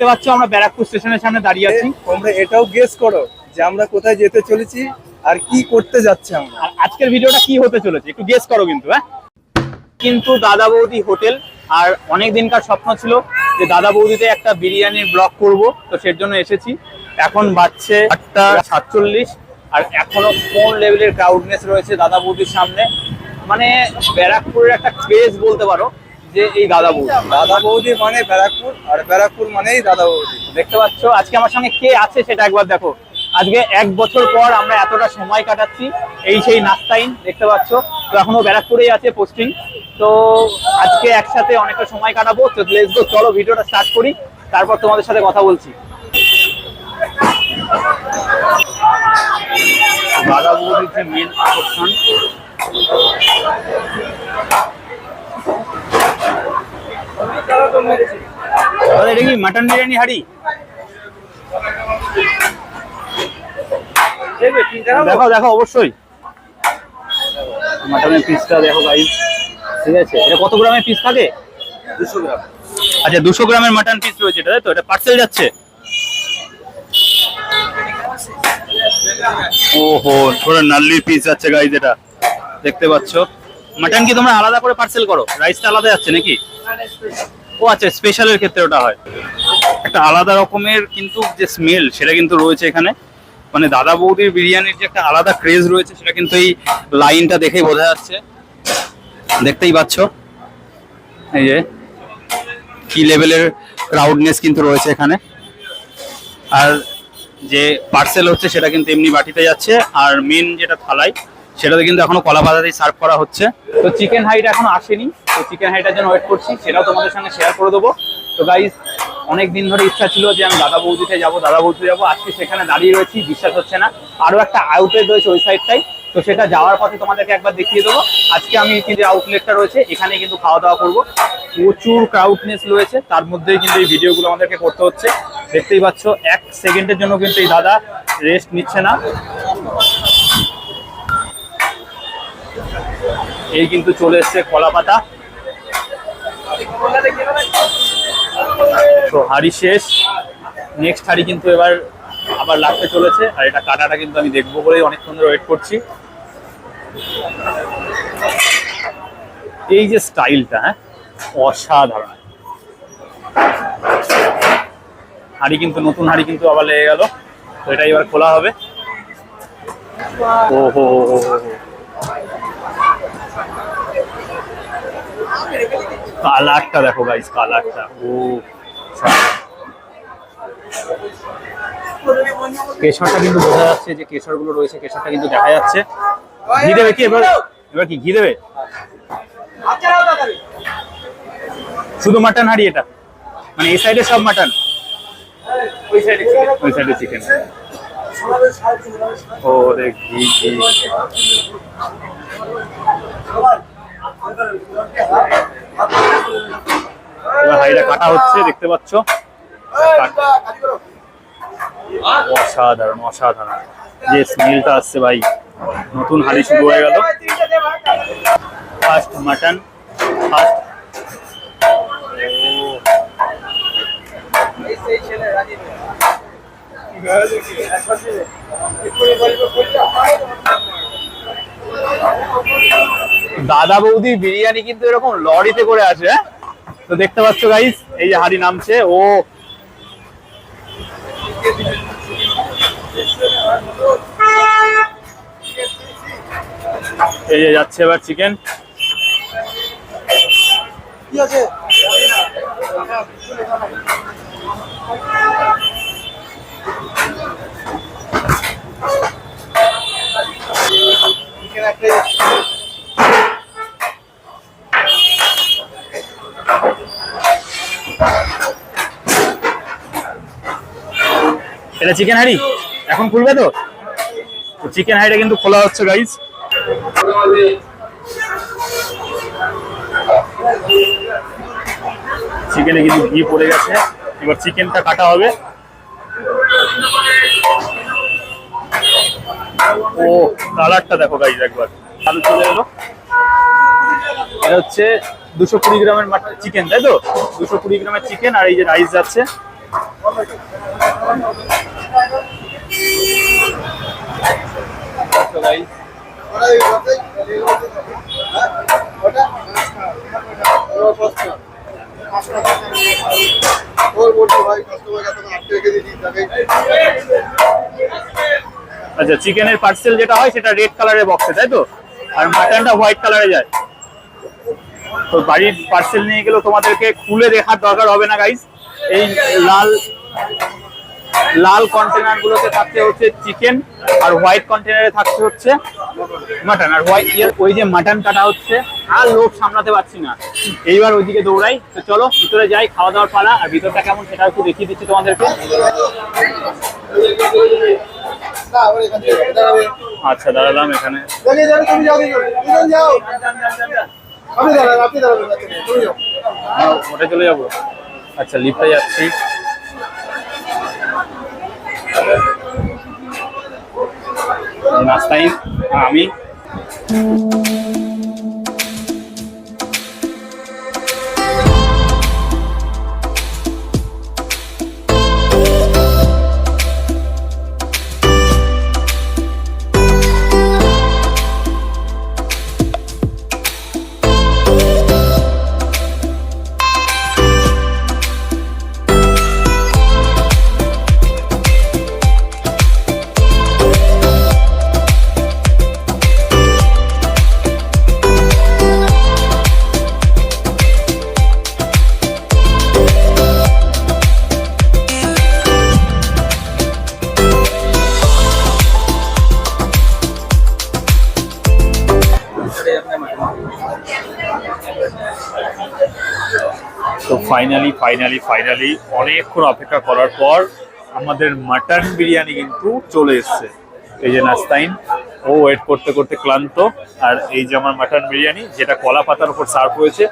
দেখতে পাচ্ছ আমরা ব্যারাকপুর স্টেশনের সামনে দাঁড়িয়ে আছি। তোমরা এটাও গেস করো যে আমরা কোথায় যেতে চলেছি আর কি করতে যাচ্ছি আমরা। আর আজকের ভিডিওটা কি হতে চলেছে একটু গেস করো কিন্তু হ্যাঁ? কিন্তু দাদা বৌদি হোটেল আর অনেক দিনকার স্বপ্ন ছিল যে দাদা বৌদিতে একটা বিরিয়ানির ব্লগ করব তো সের জন্য এসেছি। এখন বাজছে আটটা সাতচল্লিশ আর এখনও কোন লেভেলের ক্রাউডনেস রয়েছে দাদা বৌদির সামনে? মানে ব্যারাকপুরের একটা ক্রেজ বলতে পারো যে এই দাদা বৌদি। দাদা বৌদি মানে ব্যারাকপুর, আর ব্যারাকপুর মানেই দাদা বৌদি। দেখতে পাচ্ছ, আজকে আমার সঙ্গে কে আছে সেটা একবার দেখো। আজকে এক বছর পর আমরা এতটা সময় কাটাচ্ছি, এই সেই নাস্তাইন, দেখতে পাচ্ছ। তো এখনও ব্যারাকপুরেই আছে পোস্টিং তো আজকে একসাথে অনেকটা সময় কাটাবো, তো লেটস চলো ভিডিওটা স্টার্ট করি, তারপর তোমাদের সাথে কথা বলছি। দাদা বৌদির যে মেন আকর্ষণ দাদা এটা কি মাটন বিরিয়ানি হাড়ি? দেখো দেখো অবশ্যই। মাটনের পিসটা দেখো গাইস ঠিক আছে এটা কত গ্রামের পিস থাকে? দুশো গ্রাম। আচ্ছা দুশো গ্রামের মাটন পিস রয়েছে এটা তাই তো? এটা পার্সেল যাচ্ছে? ওহো পুরো নাল্লির পিস যাচ্ছে গাইস এটা। দেখতে পাচ্ছ? মাটন কি তোমরা আলাদা করে পার্সেল করো? রাইসটা আলাদা যাচ্ছে নাকি? ও আচ্ছা স্পেশালের ক্ষেত্রে ওটা হয়। একটা আলাদা রকমের কিন্তু যে স্মেল সেটা কিন্তু রয়েছে এখানে। মানে দাদা বৌদির বিরিয়ানির যে একটা আলাদা ক্রেজ রয়েছে, সেটা কিন্তু এই লাইনটা দেখেই বোঝা যাচ্ছে। দেখতেই পাচ্ছ? এই যে, কি লেভেলের ক্রাউডনেস কিন্তু রয়েছে এখানে। আর যে পার্সেল হচ্ছে, সেটা কিন্তু এমনি বাটিতে যাচ্ছে। আর মেন যেটা থালাই সেটাতে কিন্তু এখনও কলা পাতাতেই সার্ভ করা হচ্ছে। তো চিকেন হাইট এখনও আসেনি। তো চিকেন হাইটার জন্য ওয়েট করছি। সেটাও তোমাদের সঙ্গে শেয়ার করে দেবো। তো গাইজ অনেক দিন ধরে ইচ্ছা ছিল যে আমি দাদা বৌদিতে যাব, দাদা বৌদিতে যাব। আজকে সেখানে দাঁড়িয়ে রয়েছি, বিশ্বাস হচ্ছে না। আরও একটা আউটলেট রয়েছে ওই সাইডটাই তো সেটা যাওয়ার পথে তোমাদেরকে একবার দেখিয়ে দেবো। আজকে আমি যে আউটলেটটা রয়েছে, এখানে কিন্তু খাওয়া দাওয়া করব। প্রচুর ক্রাউডনেস রয়েছে। তার মধ্যেই কিন্তু এই ভিডিওগুলো আমাদেরকে করতে হচ্ছে। দেখতেই পাচ্ছ, এক সেকেন্ডের জন্য কিন্তু এই দাদা রেস্ট নিচ্ছে না। এই কিন্তু চলে এসছে কলা পাতা। তো হাড়ি শেষ। নেক্সট হাড়ি কিন্তু এবার আবার লাগতে চলেছে। আর এটা কাটাটা কিন্তু আমি দেখব বলেই অনেকক্ষণ ধরে ওয়েট করছি। এই যে স্টাইলটা হ্যাঁ অসাধারণ। হাড়ি কিন্তু, নতুন হাড়ি কিন্তু আবার লেগে গেল। তো এটা এবার খোলা হবে। ও হো কালারটা দেখো গাইস কালারটা। ও কেশরটা কিন্তু বোঝা যাচ্ছে যে কেশরগুলো রয়েছে কেশরটা কিন্তু দেখা যাচ্ছে। ঘি দেবে কি এবার? এবার কি ঘি দেবে? শুধু মাটন হাড়ি এটা? মানে এই সাইডে সব মাটন ওই সাইডে ওই সাইডে চিকেন ও ঘি ঘি। এবার হাড়িটা কাটা হচ্ছে, দেখতে পাচ্ছ? অসাধারণ অসাধারণ। যে স্মেলটা আসছে ভাই। নতুন হাড়ি শুরু হয়ে গেল। ফার্স্ট মাটন ফার্স্ট দাদা বৌদি বিরিয়ানি কিন্তু এরকম লরিতে করে আসে হ্যাঁ? তো দেখতে পাচ্ছ গাইস এই যে হাড়ি নামছে, ও। এই যে যাচ্ছে এবার চিকেন কি আছে? এটা চিকেন হাড়ি? এখন খুলবে তো? চিকেন হাড়িটা কিন্তু খোলা হচ্ছে গাইস চিকেনে কিন্তু ঘি পড়ে গেছে। এবার চিকেনটা কাটা হবে। ও কালারটা দেখো গাইস একবার। আলু চলে এলো। এটা হচ্ছে দুশো কুড়ি গ্রামের চিকেন তাই তো? দুশো কুড়ি গ্রামের চিকেন আর এই যে রাইস যাচ্ছে। তো guys, আচ্ছা চিকেনের পার্সেল যেটা হয় সেটা রেড কালারের বক্সে তাই তো? আর মাটনটা হোয়াইট কালারে যায়। তো বাড়ির পার্সেল নিয়ে গেলেও তোমাদেরকে খুলে দেখার দরকার হবে না গাইস এই লাল লাল কন্টেনার গুলোতে থাকতে হচ্ছে চিকেন আর হোয়াইট কন্টেনারে থাকতে হচ্ছে মাটন আর হোয়াইট ইয়ার ওই যে মাটন কাটা হচ্ছে আর লোক সামলাতে পারছি না এইবার ওইদিকে দৌড়াই তো চলো ভিতরে যাই খাওয়া দাওয়ার পালা আর ভিতরটা কেমন সেটা একটু দেখিয়ে দিচ্ছি তোমাদেরকে আচ্ছা দাঁড়ালাম এখানে ওটা চলে যাব আচ্ছা লিফটে যাচ্ছি নাস্তাই আমি। ফাইনালি ফাইনালি ফাইনালি অনেকক্ষণ অপেক্ষা করার পর আমাদের মাটন বিরিয়ানি কিন্তু চলে এসছে। এই যে নাস্তাইন, ও ওয়েট করতে করতে ক্লান্ত, আর এই যে আমার মাটন বিরিয়ানি, যেটা কলা পাতার উপর সার্ভ হয়েছে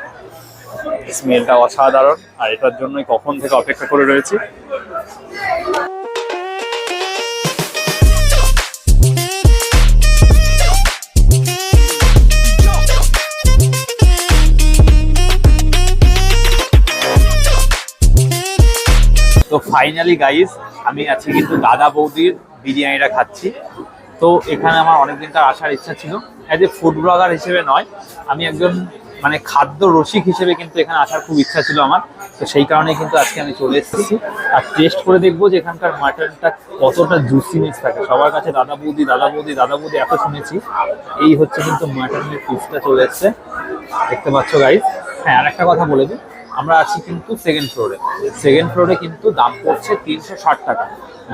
স্মেলটা অসাধারণ, আর এটার জন্যই কখন থেকে অপেক্ষা করে রয়েছি। ফাইনালি গাইস আমি আজকে কিন্তু দাদা বৌদির বিরিয়ানিটা খাচ্ছি। তো এখানে আমার অনেকদিনকার আসার ইচ্ছা ছিল। অ্যাজ এ ফুড ব্লগার হিসেবে নয়, আমি একজন মানে খাদ্য রসিক হিসেবে কিন্তু এখানে আসার খুব ইচ্ছা ছিল আমার। তো সেই কারণে কিন্তু আজকে আমি চলে এসেছি। আর টেস্ট করে দেখব যে এখানকার মাটনটা কতটা জুসিনেস থাকে। সবার কাছে দাদা বৌদি দাদা বৌদি দাদা বৌদি এত শুনেছি। এই হচ্ছে কিন্তু মাটনের পিসটা চলে এসছে। দেখতে পাচ্ছ গাইস হ্যাঁ আর একটা কথা বলে দিই। আমরা আছি কিন্তু সেকেন্ড ফ্লোরে সেকেন্ড ফ্লোরে কিন্তু দাম পড়ছে তিনশো ষাট টাকা।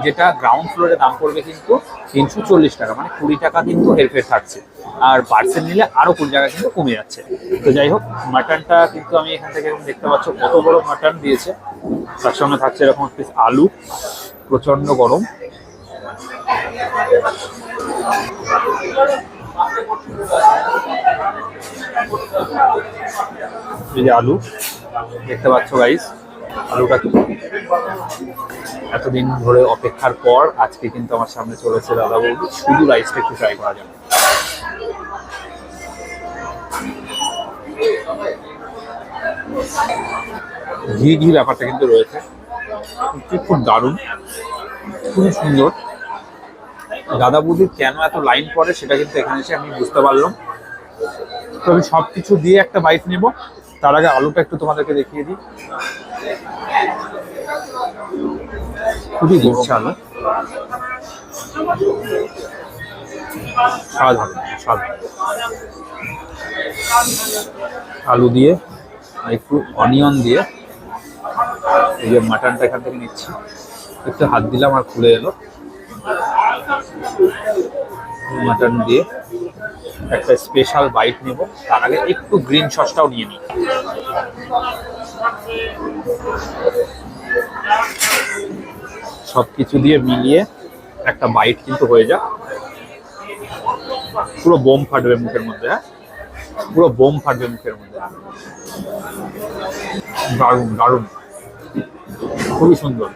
যেটা গ্রাউন্ড ফ্লোরে দাম পড়বে কিন্তু তিনশো চল্লিশ টাকা মানে কুড়ি টাকা কিন্তু হেরফের থাকছে। আর পার্সেল নিলে আরও কুড়ি টাকা কিন্তু কমে যাচ্ছে। তো যাই হোক মাটনটা কিন্তু আমি এখান থেকে দেখতে পাচ্ছ, কত বড় মাটন দিয়েছে। তার সঙ্গে থাকছে এরকম পিস আলু প্রচণ্ড গরম। এই যে আলু। দেখতে পাচ্ছ গাইস আলুটা এতদিন ধরে অপেক্ষার পর আজকে কিন্তু আমার সামনে চলেছে দাদা বৌদি। শুধু রাইসটা একটু ট্রাই করা যাবে ঘি ঘি ব্যাপারটা কিন্তু রয়েছে। খুব দারুণ। খুবই সুন্দর। দাদা বৌদির কেন এত লাইন পড়ে সেটা কিন্তু এখানে এসে আমি বুঝতে পারলাম। তো আমি সব কিছু দিয়ে একটা বাইট নেব। তার আগে আলুটা একটু তোমাদেরকে দেখিয়ে দিই। খুবই গরম আলু। স্বাদ হবে, স্বাদ আলু দিয়ে একটু অনিয়ন দিয়ে এই যে মাটনটা এখান থেকে নিচ্ছি। একটু হাত দিলাম আর খুলে এলো। মাটন দিয়ে একটা স্পেশাল বাইট নেব। তার আগে একটু গ্রিন সসটাও নিয়ে নিই। সব কিছু দিয়ে মিলিয়ে একটা বাইট কিন্তু হয়ে যাক। পুরো বোম ফাটবে মুখের মধ্যে হ্যাঁ? পুরো বোম ফাটবে মুখের মধ্যে। দারুণ দারুণ। খুবই সুন্দর।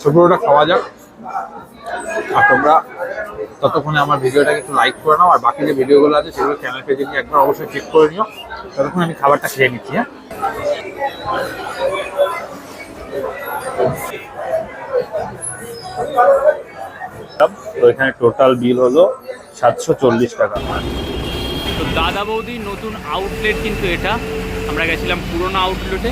তো পুরোটা খাওয়া যাক। আর তোমরা ততক্ষণে আমার ভিডিওটাকে একটু লাইক করে নাও, আর বাকি যে ভিডিওগুলো আছে সেগুলো চ্যানেল পেজে গিয়ে একবার অবশ্যই চেক করে নিও। ততক্ষণ আমি খাবারটা খেয়ে নিচ্ছি হ্যাঁ? তো এখানে টোটাল বিল হলো সাতশো চল্লিশ টাকা। তো দাদা বৌদির নতুন আউটলেট কিন্তু এটা। আমরা গেছিলাম পুরোনো আউটলেটে